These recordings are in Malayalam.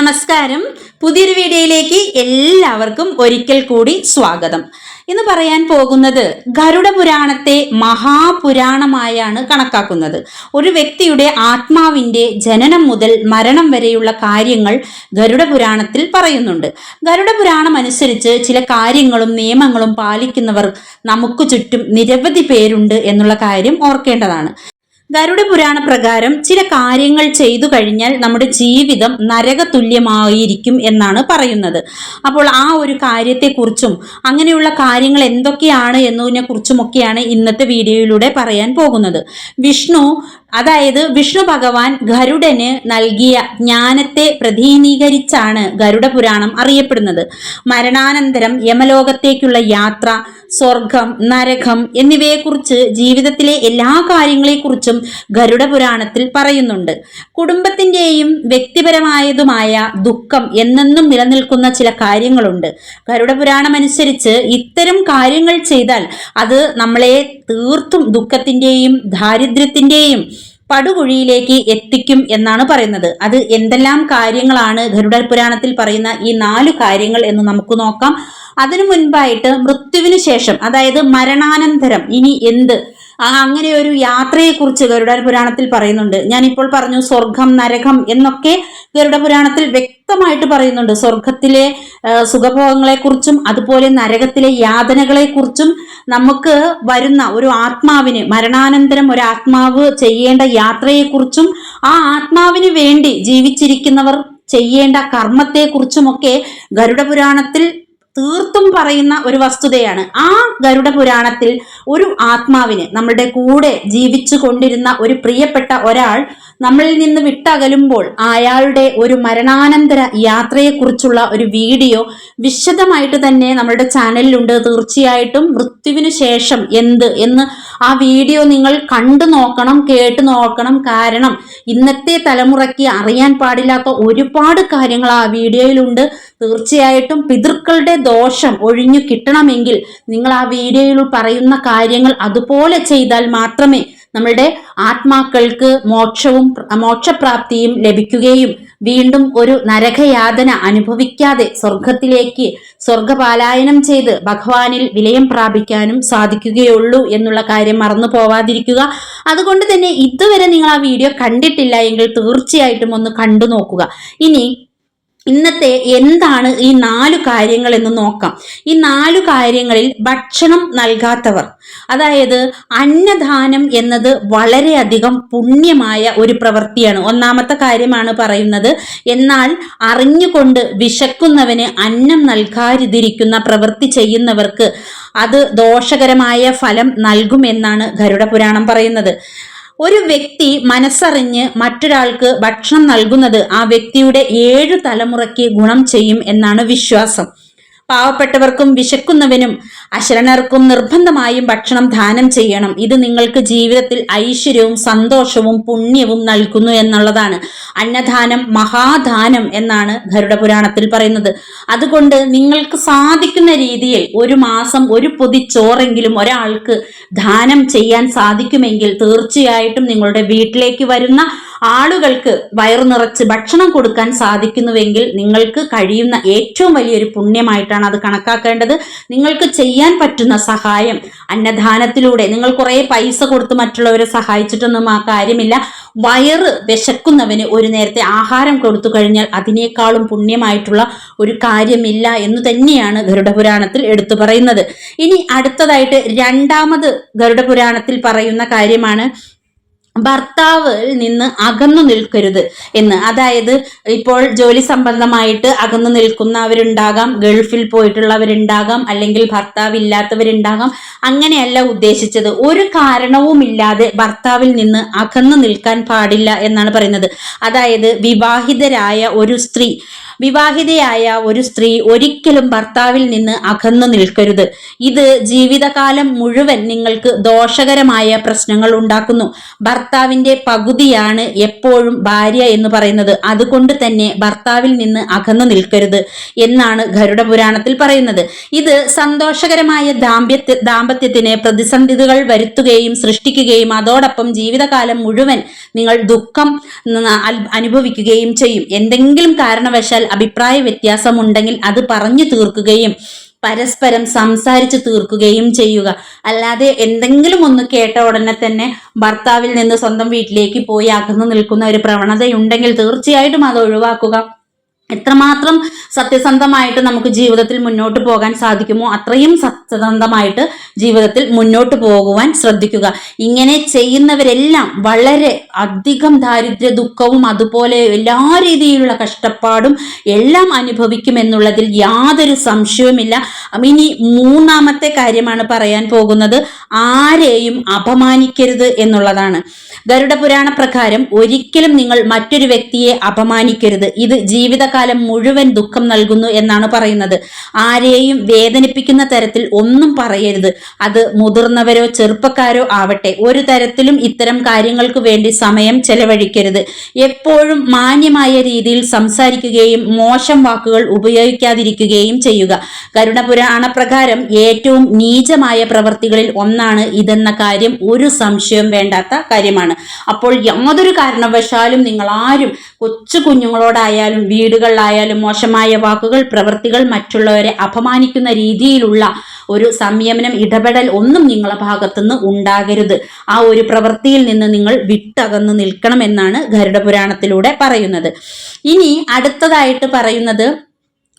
നമസ്കാരം. പുതിയൊരു വീഡിയോയിലേക്ക് എല്ലാവർക്കും ഒരിക്കൽ കൂടി സ്വാഗതം. എന്ന് പറയാൻ പോകുന്നത് ഗരുഡ പുരാണത്തെ മഹാപുരാണമായാണ് കണക്കാക്കുന്നത്. ഒരു വ്യക്തിയുടെ ആത്മാവിന്റെ ജനനം മുതൽ മരണം വരെയുള്ള കാര്യങ്ങൾ ഗരുഡ പുരാണത്തിൽ പറയുന്നുണ്ട്. ഗരുഡ പുരാണം അനുസരിച്ച് ചില കാര്യങ്ങളും നിയമങ്ങളും പാലിക്കുന്നവർ നമുക്ക് ചുറ്റും നിരവധി പേരുണ്ട് എന്നുള്ള കാര്യം ഓർക്കേണ്ടതാണ്. ഗരുഡ പുരാണ പ്രകാരം ചില കാര്യങ്ങൾ ചെയ്തു കഴിഞ്ഞാൽ നമ്മുടെ ജീവിതം നരകതുല്യമായിരിക്കും എന്നാണ് പറയുന്നത്. അപ്പോൾ ആ ഒരു കാര്യത്തെക്കുറിച്ചും അങ്ങനെയുള്ള കാര്യങ്ങൾ എന്തൊക്കെയാണ് എന്നതിനെ കുറിച്ചുമൊക്കെയാണ് ഇന്നത്തെ വീഡിയോയിലൂടെ പറയാൻ പോകുന്നത്. വിഷ്ണു അതായത് വിഷ്ണു ഭഗവാൻ ഗരുഡന് നൽകിയ ജ്ഞാനത്തെ പ്രതിനിധീകരിച്ചാണ് ഗരുഡ പുരാണം അറിയപ്പെടുന്നത്. മരണാനന്തരം യമലോകത്തേക്കുള്ള യാത്ര സ്വർഗം നരകം എന്നിവയെക്കുറിച്ച് ജീവിതത്തിലെ എല്ലാ കാര്യങ്ങളെക്കുറിച്ചും ഗരുഡ പുരാണത്തിൽ പറയുന്നുണ്ട്. കുടുംബത്തിന്റെയും വ്യക്തിപരമായതുമായ ദുഃഖം എന്നെന്നും നിലനിൽക്കുന്ന ചില കാര്യങ്ങളുണ്ട്. ഗരുഡ പുരാണം അനുസരിച്ച് ഇത്തരം കാര്യങ്ങൾ ചെയ്താൽ അത് നമ്മളെ തീർത്തും ദുഃഖത്തിന്റെയും ദാരിദ്ര്യത്തിന്റെയും പടുകുഴിയിലേക്ക് എത്തിക്കും എന്നാണ് പറയുന്നത്. അത് എന്തെല്ലാം കാര്യങ്ങളാണ് ഗരുഡ പുരാണത്തിൽ പറയുന്ന ഈ നാല് കാര്യങ്ങൾ എന്ന് നമുക്ക് നോക്കാം. അതിനു മുൻപായിട്ട് മൃത്യുവിന് ശേഷം അതായത് മരണാനന്തരം ഇനി എന്ത്? അങ്ങനെ ഒരു യാത്രയെക്കുറിച്ച് ഗരുഡ പുരാണത്തിൽ പറയുന്നുണ്ട്. ഞാനിപ്പോൾ പറഞ്ഞു സ്വർഗം നരകം എന്നൊക്കെ ഗരുഡ പുരാണത്തിൽ വ്യക്തമായിട്ട് പറയുന്നുണ്ട്. സ്വർഗത്തിലെ സുഖഭോഗങ്ങളെക്കുറിച്ചും അതുപോലെ നരകത്തിലെ യാതനകളെക്കുറിച്ചും നമുക്ക് വരുന്ന ഒരു ആത്മാവിന് മരണാനന്തരം ഒരു ആത്മാവ് ചെയ്യേണ്ട യാത്രയെക്കുറിച്ചും ആ ആത്മാവിന് വേണ്ടി ജീവിച്ചിരിക്കുന്നവർ ചെയ്യേണ്ട കർമ്മത്തെക്കുറിച്ചുമൊക്കെ ഗരുഡ പുരാണത്തിൽ തീർത്തും പറയുന്ന ഒരു വസ്തുതയാണ്. ആ ഗരുഡ പുരാണത്തിൽ ഒരു ആത്മാവിന് നമ്മളുടെ കൂടെ ജീവിച്ചു കൊണ്ടിരുന്ന ഒരു പ്രിയപ്പെട്ട ഒരാൾ നമ്മളിൽ നിന്ന് വിട്ടകലുമ്പോൾ അയാളുടെ ഒരു മരണാനന്തര യാത്രയെക്കുറിച്ചുള്ള ഒരു വീഡിയോ വിശദമായിട്ട് തന്നെ നമ്മളുടെ ചാനലിലുണ്ട്. തീർച്ചയായിട്ടും മൃത്യുവിന് ശേഷം എന്ത് എന്ന് ആ വീഡിയോ നിങ്ങൾ കണ്ടു നോക്കണം കേട്ടു നോക്കണം. കാരണം ഇന്നത്തെ തലമുറയ്ക്ക് അറിയാൻ പാടില്ലാത്ത ഒരുപാട് കാര്യങ്ങൾ ആ വീഡിയോയിലുണ്ട്. തീർച്ചയായിട്ടും പിതൃക്കളുടെ ദോഷം ഒഴിഞ്ഞു കിട്ടണമെങ്കിൽ നിങ്ങൾ ആ വീഡിയോയിൽ പറയുന്ന കാര്യങ്ങൾ അതുപോലെ ചെയ്താൽ മാത്രമേ നമ്മളുടെ ആത്മാക്കൾക്ക് മോക്ഷവും മോക്ഷപ്രാപ്തിയും ലഭിക്കുകയും വീണ്ടും ഒരു നരകയാതന അനുഭവിക്കാതെ സ്വർഗത്തിലേക്ക് സ്വർഗപാലായനം ചെയ്ത് ഭഗവാനിൽ വിലയം പ്രാപിക്കാനും സാധിക്കുകയുള്ളൂ എന്നുള്ള കാര്യം മറന്നു പോവാതിരിക്കുക. അതുകൊണ്ട് തന്നെ ഇതുവരെ നിങ്ങൾ ആ വീഡിയോ കണ്ടിട്ടില്ല എങ്കിൽ തീർച്ചയായിട്ടും ഒന്ന് കണ്ടു നോക്കുക ഇനി ഇന്നത്തെ എന്താണ് ഈ നാലു കാര്യങ്ങൾ എന്ന് നോക്കാം. ഈ നാലു കാര്യങ്ങളിൽ ഭക്ഷണം നൽകാത്തവർ അതായത് അന്നദാനം എന്നത് വളരെയധികം പുണ്യമായ ഒരു പ്രവൃത്തിയാണ്. ഒന്നാമത്തെ കാര്യമാണ് പറയുന്നത് എന്നാൽ അറിഞ്ഞുകൊണ്ട് വിശക്കുന്നവന് അന്നം നൽകാതിരിക്കുന്ന പ്രവൃത്തി ചെയ്യുന്നവർക്ക് അത് ദോഷകരമായ ഫലം നൽകുമെന്നാണ് ഗരുഡ പുരാണം പറയുന്നത്. ഒരു വ്യക്തി മനസ്സറിഞ്ഞ് മറ്റൊരാൾക്ക് ഭക്ഷണം നൽകുന്നത് ആ വ്യക്തിയുടെ ഏഴു തലമുറയ്ക്ക് ഗുണം ചെയ്യും എന്നാണ് വിശ്വാസം. പാവപ്പെട്ടവർക്കും വിശക്കുന്നവനും അശരണർക്കും നിർബന്ധമായും ഭക്ഷണം ദാനം ചെയ്യണം. ഇത് നിങ്ങൾക്ക് ജീവിതത്തിൽ ഐശ്വര്യവും സന്തോഷവും പുണ്യവും നൽകുന്നു എന്നുള്ളതാണ്. അന്നദാനം മഹാദാനം എന്നാണ് ഗരുഡ പുരാണത്തിൽ പറയുന്നത്. അതുകൊണ്ട് നിങ്ങൾക്ക് സാധിക്കുന്ന രീതിയിൽ ഒരു മാസം ഒരു പൊതി ചോറെങ്കിലും ഒരാൾക്ക് ദാനം ചെയ്യാൻ സാധിക്കുമെങ്കിൽ തീർച്ചയായിട്ടും നിങ്ങളുടെ വീട്ടിലേക്ക് വരുന്ന ആളുകൾക്ക് വയറു നിറച്ച് ഭക്ഷണം കൊടുക്കാൻ സാധിക്കുന്നുവെങ്കിൽ നിങ്ങൾക്ക് കഴിയുന്ന ഏറ്റവും വലിയൊരു പുണ്യമായിട്ടാണ് അത് കണക്കാക്കേണ്ടത്. നിങ്ങൾക്ക് ചെയ്യാൻ പറ്റുന്ന സഹായം അന്നദാനത്തിലൂടെ നിങ്ങൾ കുറേ പൈസ കൊടുത്ത് മറ്റുള്ളവരെ സഹായിച്ചിട്ടൊന്നും ആ കാര്യമില്ല. വയറ് വിശക്കുന്നവന് ഒരു നേരത്തെ ആഹാരം കൊടുത്തു കഴിഞ്ഞാൽ അതിനേക്കാളും പുണ്യമായിട്ടുള്ള ഒരു കാര്യമില്ല എന്ന് തന്നെയാണ് ഗരുഡപുരാണത്തിൽ എടുത്തു പറയുന്നത്. ഇനി അടുത്തതായിട്ട് രണ്ടാമത് ഗരുഡപുരാണത്തിൽ പറയുന്ന കാര്യമാണ് ഭർത്താവിൽ നിന്ന് അകന്നു നിൽക്കരുത് എന്ന്. അതായത് ഇപ്പോൾ ജോലി സംബന്ധമായിട്ട് അകന്നു നിൽക്കുന്നവരുണ്ടാകാം ഗൾഫിൽ പോയിട്ടുള്ളവരുണ്ടാകാം അല്ലെങ്കിൽ ഭർത്താവ് ഇല്ലാത്തവരുണ്ടാകാം അങ്ങനെയല്ല ഉദ്ദേശിച്ചത്. ഒരു കാരണവുമില്ലാതെ ഭർത്താവിൽ നിന്ന് അകന്നു നിൽക്കാൻ പാടില്ല എന്നാണ് പറയുന്നത്. അതായത് വിവാഹിതരായ ഒരു സ്ത്രീ വിവാഹിതയായ ഒരു സ്ത്രീ ഒരിക്കലും ഭർത്താവിൽ നിന്ന് അകന്നു നിൽക്കരുത്. ഇത് ജീവിതകാലം മുഴുവൻ നിങ്ങൾക്ക് ദോഷകരമായ പ്രശ്നങ്ങൾ ഉണ്ടാക്കുന്നു. ഭർത്താവിന്റെ പകുതിയാണ് എപ്പോഴും ഭാര്യ എന്ന് പറയുന്നത്. അതുകൊണ്ട് തന്നെ ഭർത്താവിൽ നിന്ന് അകന്നു നിൽക്കരുത് എന്നാണ് ഗരുഡ പുരാണത്തിൽ പറയുന്നത്. ഇത് സന്തോഷകരമായ ദാമ്പത്യ ദാമ്പത്യത്തിന് പ്രതിസന്ധികൾ വരുത്തുകയും സൃഷ്ടിക്കുകയും അതോടൊപ്പം ജീവിതകാലം മുഴുവൻ നിങ്ങൾ ദുഃഖം അനുഭവിക്കുകയും ചെയ്യും. എന്തെങ്കിലും കാരണവശാൽ അഭിപ്രായ വ്യത്യാസമുണ്ടെങ്കിൽ അത് പറഞ്ഞു തീർക്കുകയും പരസ്പരം സംസാരിച്ച് തീർക്കുകയും ചെയ്യുക. അല്ലാതെ എന്തെങ്കിലും ഒന്ന് കേട്ട ഉടനെ തന്നെ ഭർത്താവിൽ നിന്ന് സ്വന്തം വീട്ടിലേക്ക് പോയി അകന്നു നിൽക്കുന്ന ഒരു പ്രവണതയുണ്ടെങ്കിൽ തീർച്ചയായിട്ടും അത് ഒഴിവാക്കുക. എത്രമാത്രം സത്യസന്ധമായിട്ട് നമുക്ക് ജീവിതത്തിൽ മുന്നോട്ട് പോകാൻ സാധിക്കുമോ അത്രയും സത്യസന്ധമായിട്ട് ജീവിതത്തിൽ മുന്നോട്ട് പോകുവാൻ ശ്രദ്ധിക്കുക. ഇങ്ങനെ ചെയ്യുന്നവരെല്ലാം വളരെ അധികം ദാരിദ്ര്യ ദുഃഖവും അതുപോലെ എല്ലാ രീതിയിലുള്ള കഷ്ടപ്പാടും എല്ലാം അനുഭവിക്കുമെന്നുള്ളതിൽ യാതൊരു സംശയവുമില്ല. ഇനി മൂന്നാമത്തെ കാര്യമാണ് പറയാൻ പോകുന്നത്. ആരെയും അപമാനിക്കരുത് എന്നുള്ളതാണ്. ഗരുഡ പുരാണ പ്രകാരം ഒരിക്കലും നിങ്ങൾ മറ്റൊരു വ്യക്തിയെ അപമാനിക്കരുത്. ഇത് ജീവിതകാല ജീവിതകാലം മുഴുവൻ ദുഃഖം നൽകുന്നു എന്നാണ് പറയുന്നത്. ആരെയും വേദനിപ്പിക്കുന്ന തരത്തിൽ ഒന്നും പറയരുത്. അത് മുതിർന്നവരോ ചെറുപ്പക്കാരോ ആവട്ടെ. ഒരു തരത്തിലും ഇത്തരം കാര്യങ്ങൾക്ക് വേണ്ടി സമയം ചെലവഴിക്കരുത്. എപ്പോഴും മാന്യമായ രീതിയിൽ സംസാരിക്കുകയും മോശം വാക്കുകൾ ഉപയോഗിക്കാതിരിക്കുകയും ചെയ്യുക. കരുണപുരാണ പ്രകാരം ഏറ്റവും നീചമായ പ്രവൃത്തികളിൽ ഒന്നാണ് ഇതെന്ന കാര്യം ഒരു സംശയം വേണ്ടാത്ത കാര്യമാണ്. അപ്പോൾ യാതൊരു കാരണവശാലും നിങ്ങൾ ആരും കൊച്ചു കുഞ്ഞുങ്ങളോടായാലും വീടുകളിലായാലും മോശമായ വാക്കുകൾ പ്രവൃത്തികൾ മറ്റുള്ളവരെ അപമാനിക്കുന്ന രീതിയിലുള്ള ഒരു സംയമനം ഇടപെടൽ ഒന്നും നിങ്ങളുടെ ഭാഗത്തുനിന്ന് ഉണ്ടാകരുത്. ആ ഒരു പ്രവൃത്തിയിൽ നിന്ന് നിങ്ങൾ വിട്ടകന്ന് നിൽക്കണം എന്നാണ് ഗരുഡപുരാണത്തിലൂടെ പറയുന്നത്. ഇനി അടുത്തതായിട്ട് പറയുന്നത്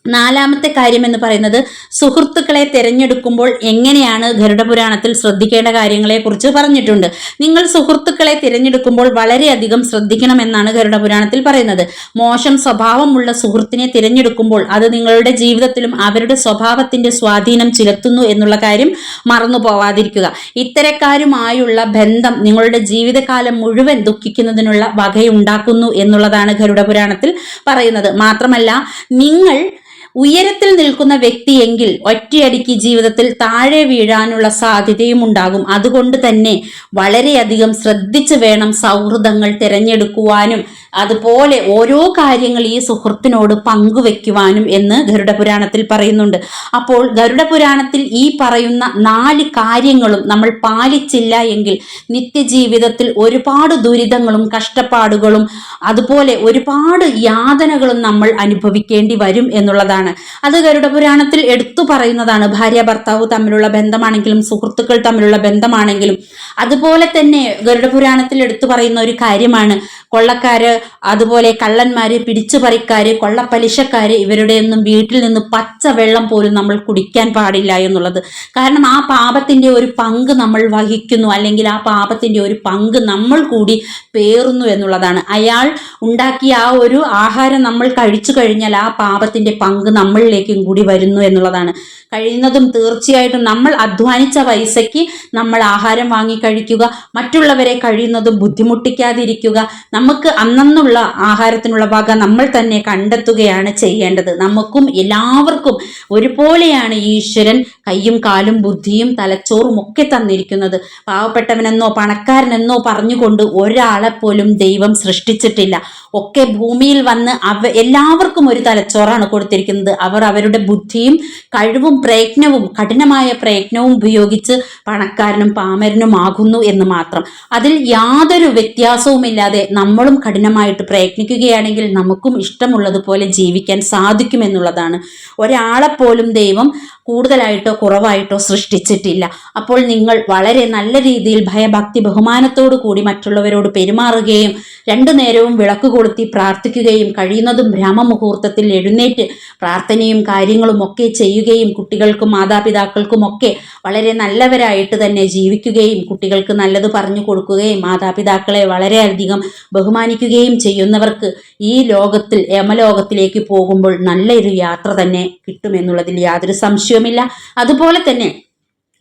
നാലാമത്തെ കാര്യം എന്ന് പറയുന്നത് സുഹൃത്തുക്കളെ തിരഞ്ഞെടുക്കുമ്പോൾ എങ്ങനെയാണ് ഗരുഡപുരാണത്തിൽ ശ്രദ്ധിക്കേണ്ട കാര്യങ്ങളെക്കുറിച്ച് പറഞ്ഞിട്ടുണ്ട്. നിങ്ങൾ സുഹൃത്തുക്കളെ തിരഞ്ഞെടുക്കുമ്പോൾ വളരെയധികം ശ്രദ്ധിക്കണമെന്നാണ് ഗരുഡപുരാണത്തിൽ പറയുന്നത്. മോശം സ്വഭാവമുള്ള സുഹൃത്തിനെ തിരഞ്ഞെടുക്കുമ്പോൾ അത് നിങ്ങളുടെ ജീവിതത്തിലും അവരുടെ സ്വഭാവത്തിന്റെ സ്വാധീനം ചെലുത്തുന്നു എന്നുള്ള കാര്യം മറന്നു പോവാതിരിക്കുക. ഇത്തരക്കാരുമായുള്ള ബന്ധം നിങ്ങളുടെ ജീവിതകാലം മുഴുവൻ ദുഃഖിക്കുന്നതിനുള്ള വകയുണ്ടാക്കുന്നു എന്നുള്ളതാണ് ഗരുഡപുരാണത്തിൽ പറയുന്നത്. മാത്രമല്ല നിങ്ങൾ ഉയരത്തിൽ നിൽക്കുന്ന വ്യക്തിയെങ്കിൽ ഒറ്റയടിക്ക് ജീവിതത്തിൽ താഴെ വീഴാനുള്ള സാധ്യതയും ഉണ്ടാകും. അതുകൊണ്ട് തന്നെ വളരെയധികം ശ്രദ്ധിച്ചു വേണം സൗഹൃദങ്ങൾ തിരഞ്ഞെടുക്കുവാനും അതുപോലെ ഓരോ കാര്യങ്ങൾ ഈ സുഹൃത്തിനോട് പങ്കുവെക്കുവാനും എന്ന് ഗരുഡ പുരാണത്തിൽ പറയുന്നുണ്ട്. അപ്പോൾ ഗരുഡ പുരാണത്തിൽ ഈ പറയുന്ന നാല് കാര്യങ്ങളും നമ്മൾ പാലിച്ചില്ല എങ്കിൽ നിത്യജീവിതത്തിൽ ഒരുപാട് ദുരിതങ്ങളും കഷ്ടപ്പാടുകളും അതുപോലെ ഒരുപാട് യാതനകളും നമ്മൾ അനുഭവിക്കേണ്ടി വരും എന്നുള്ളതാണ് അത് ഗരുഡപുരാണത്തിൽ എടുത്തു പറയുന്നതാണ്. ഭാര്യ ഭർത്താവ് തമ്മിലുള്ള ബന്ധമാണെങ്കിലും സുഹൃത്തുക്കൾ തമ്മിലുള്ള ബന്ധമാണെങ്കിലും അതുപോലെ തന്നെ ഗരുഡപുരാണത്തിൽ എടുത്തു പറയുന്ന ഒരു കാര്യമാണ്. കൊള്ളക്കാര് അതുപോലെ കള്ളന്മാര് പിടിച്ചുപറിക്കാര് കൊള്ളപ്പലിശക്കാര് ഇവരുടെ ഒന്നും വീട്ടിൽ നിന്ന് പച്ച വെള്ളം പോലും നമ്മൾ കുടിക്കാൻ പാടില്ല എന്നുള്ളത്. കാരണം ആ പാപത്തിന്റെ ഒരു പങ്ക് നമ്മൾ വഹിക്കുന്നു അല്ലെങ്കിൽ ആ പാപത്തിന്റെ ഒരു പങ്ക് നമ്മൾ കൂടി പേറുന്നു എന്നുള്ളതാണ്. അയാൾ ഉണ്ടാക്കിയ ആ ഒരു ആഹാരം നമ്മൾ കഴിച്ചു കഴിഞ്ഞാൽ ആ പാപത്തിന്റെ പങ്ക് നമ്മളിലേക്കും കൂടി വരുന്നു എന്നുള്ളതാണ്. കഴിയുന്നതും തീർച്ചയായിട്ടും നമ്മൾ അധ്വാനിച്ച പൈസയ്ക്ക് നമ്മൾ ആഹാരം വാങ്ങി കഴിക്കുക മറ്റുള്ളവരെ കഴിയുന്നതും ബുദ്ധിമുട്ടിക്കാതിരിക്കുക നമുക്ക് അന്നുള്ള ആഹാരത്തിനുള്ള വക നമ്മൾ തന്നെ കണ്ടെത്തുകയാണ് ചെയ്യേണ്ടത്. നമുക്കും എല്ലാവർക്കും ഒരുപോലെയാണ് ഈശ്വരൻ കയ്യും കാലും ബുദ്ധിയും തലച്ചോറും ഒക്കെ തന്നിരിക്കുന്നത്. പാവപ്പെട്ടവനെന്നോ പണക്കാരനെന്നോ പറഞ്ഞുകൊണ്ട് ഒരാളെ പോലും ദൈവം സൃഷ്ടിച്ചിട്ടില്ല. ഒക്കെ ഭൂമിയിൽ വന്ന് അവ എല്ലാവർക്കും ഒരു തലച്ചോറാണ് കൊടുത്തിരിക്കുന്നത്. അവർ അവരുടെ ബുദ്ധിയും കഴിവും പ്രയത്നവും കഠിനമായ പ്രയത്നവും ഉപയോഗിച്ച് പണക്കാരനും പാമരനും ആകുന്നു എന്ന് മാത്രം. അതിൽ യാതൊരു വ്യത്യാസവുമില്ലാതെ നമ്മളും കഠിനമായിട്ട് പ്രയത്നിക്കുകയാണെങ്കിൽ നമുക്കും ഇഷ്ടമുള്ളതുപോലെ ജീവിക്കാൻ സാധിക്കുമെന്നുള്ളതാണ്. ഒരാളെപ്പോലും ദൈവം കൂടുതലായിട്ടോ കുറവായിട്ടോ സൃഷ്ടിച്ചിട്ടില്ല. അപ്പോൾ നിങ്ങൾ വളരെ നല്ല രീതിയിൽ ഭയഭക്തി ബഹുമാനത്തോടു കൂടി മറ്റുള്ളവരോട് പെരുമാറുകയും രണ്ടു നേരവും വിളക്ക് കൊളുത്തി പ്രാർത്ഥിക്കുകയും കഴിയുന്നതും ബ്രഹ്മമുഹൂർത്തത്തിൽ എഴുന്നേറ്റ് പ്രാർത്ഥനയും കാര്യങ്ങളും ഒക്കെ ചെയ്യുകയും കുട്ടികൾക്കും മാതാപിതാക്കൾക്കും ഒക്കെ വളരെ നല്ലവരായിട്ട് തന്നെ ജീവിക്കുകയും കുട്ടികൾക്ക് നല്ലത് പറഞ്ഞു കൊടുക്കുകയും മാതാപിതാക്കളെ വളരെയധികം ബഹുമാനിക്കുകയും ചെയ്യുന്നവർക്ക് ഈ ലോകത്തിൽ യമലോകത്തിലേക്ക് പോകുമ്പോൾ നല്ലൊരു യാത്ര തന്നെ കിട്ടുമെന്നുള്ളതിൽ യാതൊരു സംശയവുമില്ല. അതുപോലെ തന്നെ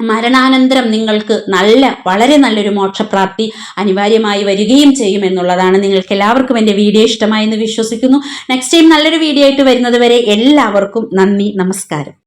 മരണാനന്തരം നിങ്ങൾക്ക് നല്ല വളരെ നല്ലൊരു മോക്ഷപ്രാപ്തി അനിവാര്യമായി വരികയും ചെയ്യും എന്നുള്ളതാണ് നിങ്ങൾക്ക് എല്ലാവർക്കും എന്റെ വീഡിയോ ഇഷ്ടമായി എന്ന് വിശ്വസിക്കുന്നു. നെക്സ്റ്റ് ടൈം നല്ലൊരു വീഡിയോ ആയിട്ട് വരുന്നത് വരെ എല്ലാവർക്കും നന്ദി നമസ്കാരം.